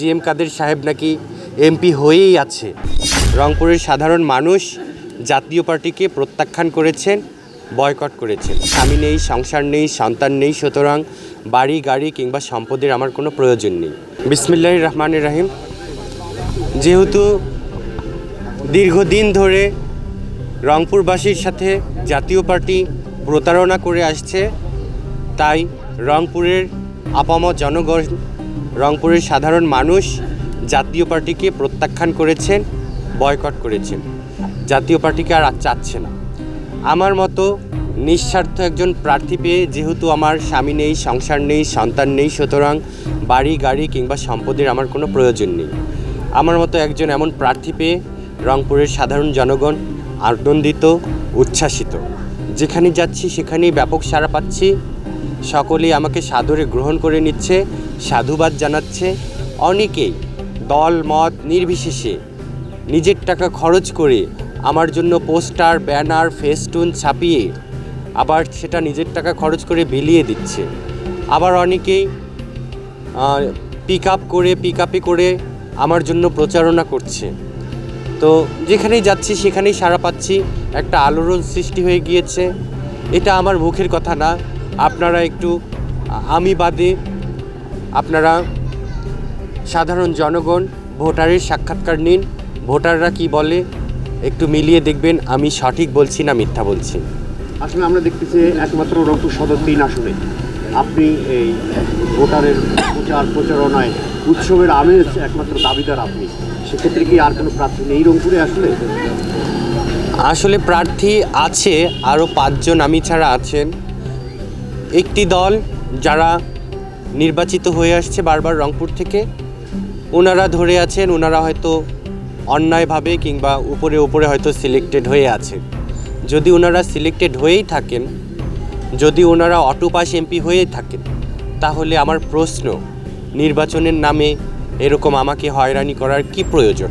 G M কাদের সাহেব নাকি MP হয়েই আছে। রংপুরের সাধারণ মানুষ জাতীয় পার্টিকে প্রত্যাখ্যান করেছেন, বয়কট করেছেন। স্বামী নেই, সংসার নেই, সন্তান নেই, সুতরাং বাড়ি, গাড়ি কিংবা সম্পদের আমার কোনো প্রয়োজন নেই। বিসমিল্লাহ রহমানের রাহিম। যেহেতু দীর্ঘদিন ধরে রংপুরবাসীর সাথে জাতীয় পার্টি প্রতারণা করে আসছে, তাই রংপুরের আপামর জনগণ রংপুরের সাধারণ মানুষ জাতীয় পার্টিকে প্রত্যাখ্যান করেছেন, বয়কট করেছেন। জাতীয় পার্টিকে আর চাচ্ছে না। আমার মতো নিঃস্বার্থ একজন প্রার্থী পেয়ে যেহেতু আমার স্বামী নেই, সংসার নেই, সন্তান নেই, সুতরাং বাড়ি, গাড়ি কিংবা সম্পদের আমার কোনো প্রয়োজন নেই। আমার মতো একজন এমন প্রার্থী পেয়ে রংপুরের সাধারণ জনগণ আনন্দিত, উচ্ছ্বাসিত। যেখানে যাচ্ছি সেখানেই ব্যাপক সাড়া পাচ্ছি। সকলেই আমাকে সাদরে গ্রহণ করে নিচ্ছে, সাধুবাদ জানাচ্ছে। অনেকেই দল, মত নির্বিশেষে নিজের টাকা খরচ করে আমার জন্য পোস্টার, ব্যানার, ফেস্টুন ছাপিয়ে আবার সেটা নিজের টাকা খরচ করে বিলিয়ে দিচ্ছে। আবার অনেকেই পিক আপ করে পিক আপে করে আমার জন্য প্রচারণা করছে। তো যেখানেই যাচ্ছি, সেখানেই সাড়া পাচ্ছি। একটা আলোড়ন সৃষ্টি হয়ে গিয়েছে। এটা আমার মুখের কথা না। আপনারা একটু আমি বাদে আপনারা সাধারণ জনগণ ভোটারের সাক্ষাৎকার নিন। ভোটাররা কি বলে একটু মিলিয়ে দেখবেন আমি সঠিক বলছি না মিথ্যা বলছি। আসলে আমরা দেখতেছি একমাত্র রংপুর সদর তিন আসনে। আপনি এই ভোটারের প্রচার প্রচারণায় উৎসবের আমেজ একমাত্র দাবিদার আপনি। সেক্ষেত্রে কি আর কোনো প্রার্থী নেই রংপুরে আসলে? আসলে প্রার্থী আছে আরও পাঁচজন আমি ছাড়া আছেন। একটি দল যারা নির্বাচিত হয়ে আসছে বারবার রংপুর থেকে ওনারা ধরে আছেন ওনারা হয়তো অন্যায়ভাবে কিংবা উপরে উপরে হয়তো সিলেক্টেড হয়ে আছে। যদি ওনারা সিলেক্টেড হয়েই থাকেন, যদি ওনারা অটোপাস এমপি হয়েই থাকেন, তাহলে আমার প্রশ্ন, নির্বাচনের নামে এরকম আমাকে হয়রানি করার কি প্রয়োজন?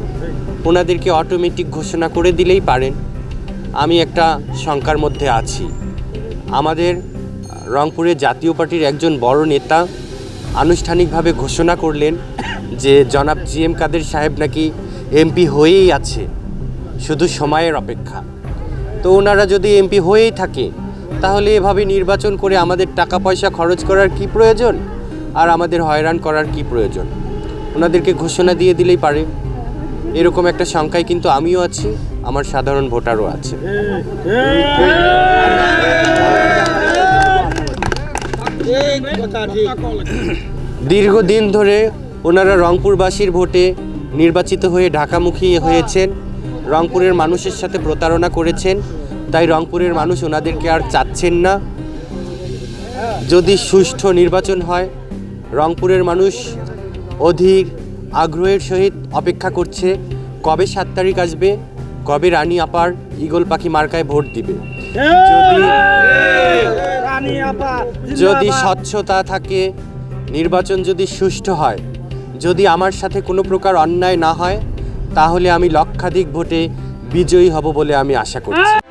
ওনাদেরকে অটোমেটিক ঘোষণা করে দিলেই পারেন। আমি একটা শঙ্কার মধ্যে আছি। আমাদের রংপুরে জাতীয় পার্টির একজন বড় নেতা আনুষ্ঠানিকভাবে ঘোষণা করলেন যে জনাব জি এম কাদের সাহেব নাকি এমপি হয়েই আছে, শুধু সময়ের অপেক্ষা। তো ওনারা যদি এমপি হয়েই থাকে, তাহলে এভাবে নির্বাচন করে আমাদের টাকা পয়সা খরচ করার কি প্রয়োজন? আর আমাদের হয়রান করার কি প্রয়োজন? ওনাদেরকে ঘোষণা দিয়ে দিলেই পারে। এরকম একটা শঙ্কায় কিন্তু আমিও আছি, আমার সাধারণ ভোটারও আছে। দীর্ঘদিন ধরে ওনারা রংপুরবাসীর ভোটে নির্বাচিত হয়ে ঢাকামুখী হয়েছেন। রংপুরের মানুষের সাথে প্রতারণা করেছেন। তাই রংপুরের মানুষ ওনাদেরকে আর চাচ্ছেন না। যদি সুষ্ঠু নির্বাচন হয়, রংপুরের মানুষ অধীর আগ্রহের সহিত অপেক্ষা করছে, কবে সাত তারিখ আসবে, কবে রানী আপার ইগল পাখি মার্কায় ভোট দিবে। যদি যদি স্বচ্ছতা থাকে নির্বাচন যদি সুষ্ঠু হয় যদি আমার সাথে কোনো প্রকার অন্যায় না হয় তাহলে আমি লক্ষাধিক ভোটে বিজয়ী হব বলে আমি আশা করছি।